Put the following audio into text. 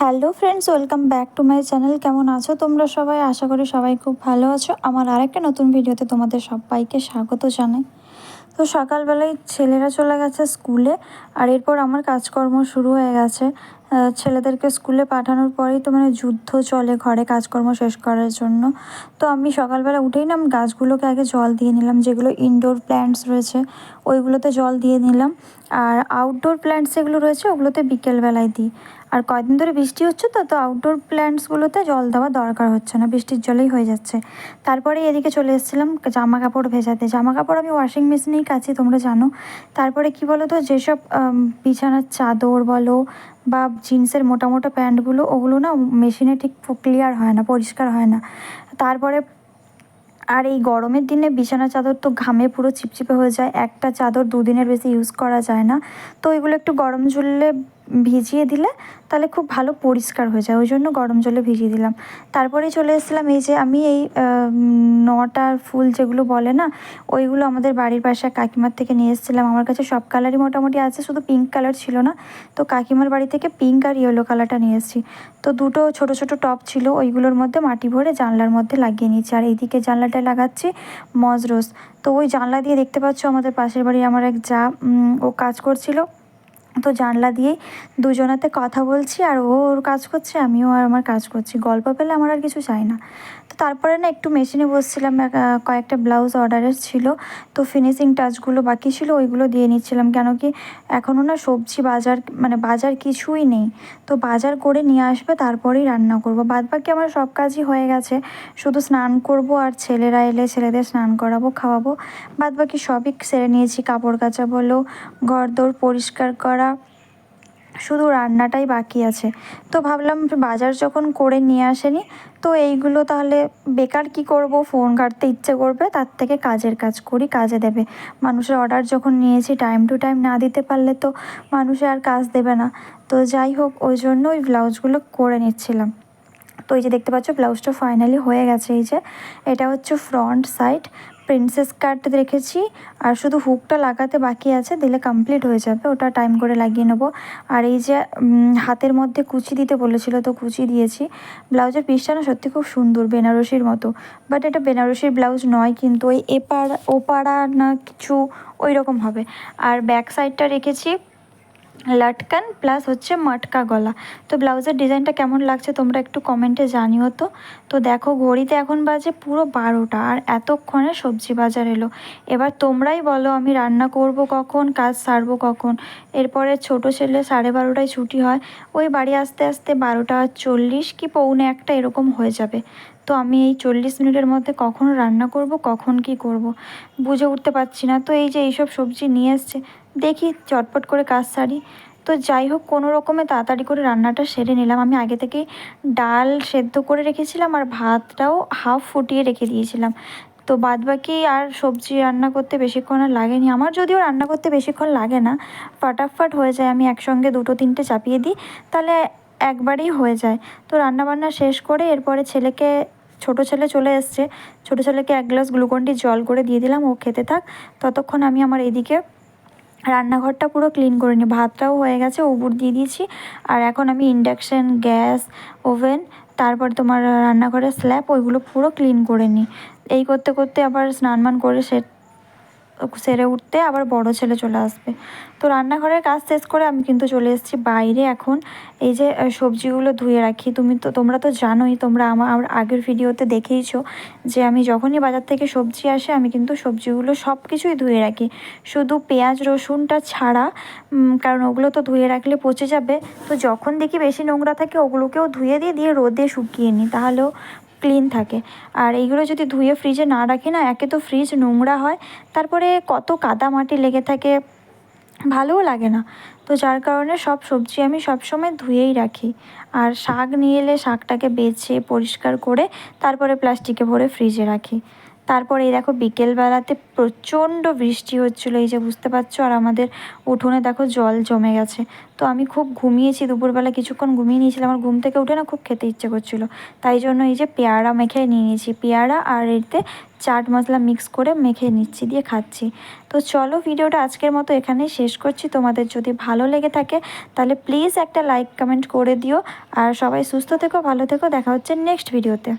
Hello friends welcome back to my channel কেমন আছো তোমরা সবাই? আশা করি সবাই খুব ভালো আছো। আমার আরেকটা নতুন ভিডিওতে তোমাদের সবাইকে স্বাগত জানাই। তো সকালবেলায় ছেলেরা চলে গেছে স্কুলে, আর এরপর আমার কাজকর্ম শুরু হয়ে গেছে। ছেলেদেরকে স্কুলে পাঠানোর পরেই তো মানে যুদ্ধ চলে, ঘরে কাজকর্ম শেষ করার জন্য। তো আমি সকালবেলা উঠেই না, আমি গাছগুলোকে আগে জল দিয়ে নিলাম, যেগুলো ইনডোর প্ল্যান্টস রয়েছে, ওইগুলোতে জল দিয়ে নিলাম। আর আউটডোর প্ল্যান্টস যেগুলো রয়েছে, ওগুলোতে বিকেলবেলায় দিই। আর কয়দিন ধরে বৃষ্টি হচ্ছে তো তো আউটডোর প্ল্যান্টসগুলোতে জল দেওয়া দরকার হচ্ছে না, বৃষ্টির জলেই হয়ে যাচ্ছে। তারপরে এদিকে চলে এসেছিলাম জামা কাপড় ভেজাতে। জামা কাপড় আমি ওয়াশিং মেশিনেই কাছি তোমরা জানো। তারপরে কি বলো তো যেসব বিছানার চাদর বলো বা জিন্সের মোটা মোটা প্যান্টগুলো, ওগুলো না মেশিনে ঠিক ক্লিয়ার হয় না, পরিষ্কার হয় না। তারপরে আর এই গরমের দিনে বিছানা চাদর তো ঘামে পুরো চিপচিপে হয়ে যায়, একটা চাদর দুদিনের বেশি ইউজ করা যায় না। তো এগুলো একটু গরম জলে ভিজিয়ে দিলে তাহলে খুব ভালো পরিষ্কার হয়ে যায়। ওই জন্য গরম জলে ভিজিয়ে দিলাম। তারপরে চলে এসেছিলাম এই যে আমি এই নটার ফুল যেগুলো বলে না, ওইগুলো আমাদের বাড়ির পাশে কাকিমার থেকে নিয়ে এসেছিলাম। আমার কাছে সব কালারই মোটামুটি আছে, শুধু পিঙ্ক কালার ছিল না। তো কাকিমার বাড়ি থেকে পিঙ্ক আর ইয়েলো কালারটা নিয়ে এসেছি। তো দুটো ছোট ছোট টপ ছিল, ওইগুলোর মধ্যে মাটি ভরে জানলার মধ্যে লাগিয়ে নিয়েছি। আর এইদিকে জানলাটায় লাগাচ্ছি মজরোস তো ওই জানলা দিয়ে দেখতে পাচ্ছ আমাদের পাশের বাড়ি আমার এক যা ও কাজ করছিল। তো জানলা দিয়েই দুজনাতে কথা বলছি আর ও ওর কাজ করছে, আমিও আর আমার কাজ করছি। গল্প পেলে আমার আর কিছু চাই না। তো তারপরে না একটু মেশিনে বসছিলাম কয়েকটা ব্লাউজ অর্ডারের ছিল। তো ফিনিশিং টাচগুলো বাকি ছিল, ওইগুলো দিয়ে নিচ্ছিলাম। কেন কি এখনও না সবজি বাজার মানে বাজার কিছুই নেই। তো বাজার করে নিয়ে আসবে, তারপরেই রান্না করব। বাদ বাকি আমার সব কাজই হয়ে গেছে। শুধু স্নান করব আর ছেলেরা এলে ছেলেদের স্নান করাবো, খাওয়াবো। বাদ বাকি সবই সেরে নিয়েছি। কাপড় কাচা বলো ঘর দোর পরিষ্কার করা শুধু রান্নাটাই বাকি আছে। তো ভাবলাম বাজার যখন করে নিয়ে আসেনি, তো এইগুলো তাহলে বেকার কি করব? ফোন ঘাঁটতে ইচ্ছে করবে, তার থেকে কাজের কাজ করি, কাজে দেবে। মানুষের অর্ডার যখন নিয়েছি টাইম টু টাইম না দিতে পারলে তো মানুষে আর কাজ দেবে না। তো যাই হোক, ওই জন্য ওই ব্লাউজগুলো করে নিচ্ছিলাম। তো এই যে দেখতে পাচ্ছ, ব্লাউজটা ফাইনালি হয়ে গেছে এই যে। এটা হচ্ছে ফ্রন্ট সাইড প্রিন্সেস কাট রেখেছি। আর শুধু হুকটা লাগাতে বাকি আছে, দিলে কমপ্লিট হয়ে যাবে। ওটা টাইম করে লাগিয়ে নেব। আর এই যে হাতের মধ্যে কুচি দিতে বলেছিল, তো কুচি দিয়েছি। ব্লাউজের পিসটা না সত্যি খুব সুন্দর, বেনারসির মতো। বাট এটা বেনারসির ব্লাউজ নয়, কিন্তু ওই এপাড়া, ওপাড়া না কিছু ওই রকম হবে। আর ব্যাক সাইডটা রেখেছি লাটকান প্লাস হচ্ছে মটকা গলা। তো ব্লাউজের ডিজাইনটা কেমন লাগছে তোমরা একটু কমেন্টে জানিও তো। তো দেখো ঘড়িতে এখন বাজে পুরো বারোটা আর এতক্ষণে সবজি বাজার এলো। এবার তোমরাই বলো আমি রান্না করব কখন, কাজ সারবো কখন। এরপরে ছোট ছেলে সাড়ে বারোটায় ছুটি হয়। ওই বাড়ি আসতে আসতে বারোটা চল্লিশ কি পৌনে একটা এরকম হয়ে যাবে। তো আমি এই চল্লিশ মিনিটের মধ্যে কখন রান্না করব, কখন কি করব, বুঝে উঠতে পারছি না। তো এই যে এইসব সবজি নিয়ে এসছে, দেখি চটপট করে কাজ সারি। তো যাই হোক, কোনো রকমে তাড়াতাড়ি করে রান্নাটা সেরে নিলাম। আমি আগে থেকেই ডাল সেদ্ধ করে রেখেছিলাম আর ভাতটাও হাফ ফুটিয়ে রেখে দিয়েছিলাম। তো বাদ বাকি আর সবজি রান্না করতে বেশিক্ষণ আর লাগেনি। আমার যদিও রান্না করতে বেশিক্ষণ লাগে না, ফাটাফাট হয়ে যায়। আমি একসঙ্গে দুটো তিনটে চাপিয়ে দিই, তাহলে একবারেই হয়ে যায়। তো রান্নাবান্না শেষ করে এরপরে ছেলেকে ছোট ছেলে চলে এসছে। ছোট ছেলেকে এক গ্লাস গ্লুকন্ডি জল করে দিয়ে দিলাম, ও খেতে থাক। ততক্ষণ আমি আমার এদিকে রান্নাঘরটা পুরো ক্লিন করে নিই। ভাতটাও হয়ে গেছে উবুর দিয়ে দিয়েছি। আর এখন আমি ইন্ডাকশান, গ্যাস, ওভেন, তারপর তোমার রান্নাঘরের স্ল্যাব, ওইগুলো পুরো ক্লিন করে নিই। এই করতে করতে আবার স্নান মান করে সে সেরে উঠতে আবার বড় ছেলে চলে আসবে। তো রান্নাঘরের কাজ শেষ করে আমি কিন্তু চলে এসেছি বাইরে এখন। এই যে সবজিগুলো ধুয়ে রাখি। তুমি তো, তোমরা তো জানোই, তোমরা আমার আগের ভিডিওতে দেখেইছো যে আমি যখনই বাজার থেকে সবজি আসে, আমি কিন্তু সবজিগুলো সব কিছুই ধুয়ে রাখি। শুধু পেঁয়াজ, রসুনটা ছাড়া কারণ ওগুলো তো ধুয়ে রাখলে পচে যাবে। তো যখন দেখি বেশি নোংরা থাকে, ওগুলোকেও ধুয়ে দিয়ে দিয়ে রোদে শুকিয়ে নিই। তাহলেও ক্লিন থাকে। আর এইগুলো যদি ধুয়ে ফ্রিজে না রাখি না, একে তো ফ্রিজ নোংরা হয়, তারপরে কত কাদা মাটি লেগে থাকে, ভালোও লাগে না। তো যার কারণে সব সবজি আমি সবসময় ধুয়েই রাখি। আর শাক নিয়ে এলে শাকটাকে বেছে, পরিষ্কার করে, তারপরে প্লাস্টিকে ভরে ফ্রিজে রাখি। তারপর এই দেখো বিকেলবেলাতে প্রচণ্ড বৃষ্টি হচ্ছিল, এই যে বুঝতে পারছ? আর আমাদের উঠোনে দেখো জল জমে গেছে। তো আমি খুব ঘুমিয়েছি, দুপুরবেলা কিছুক্ষণ ঘুমিয়ে নিয়েছিলাম। আমার ঘুম থেকে উঠে না খুব খেতে ইচ্ছে করছিল। তাই জন্য এই যে পেয়ারা মেখে নিয়ে নিয়েছি। পেয়ারা আর এতে চাট মশলা মিক্স করে মেখে নিচ্ছি, দিয়ে খাচ্ছি। তো চলো ভিডিওটা আজকের মতো এখানেই শেষ করছি। তোমাদের যদি ভালো লেগে থাকে, তাহলে প্লিজ একটা লাইক, কমেন্ট করে দিও। আর সবাই সুস্থ থেকো, ভালো থেকো। দেখা হচ্ছে নেক্সট ভিডিওতে।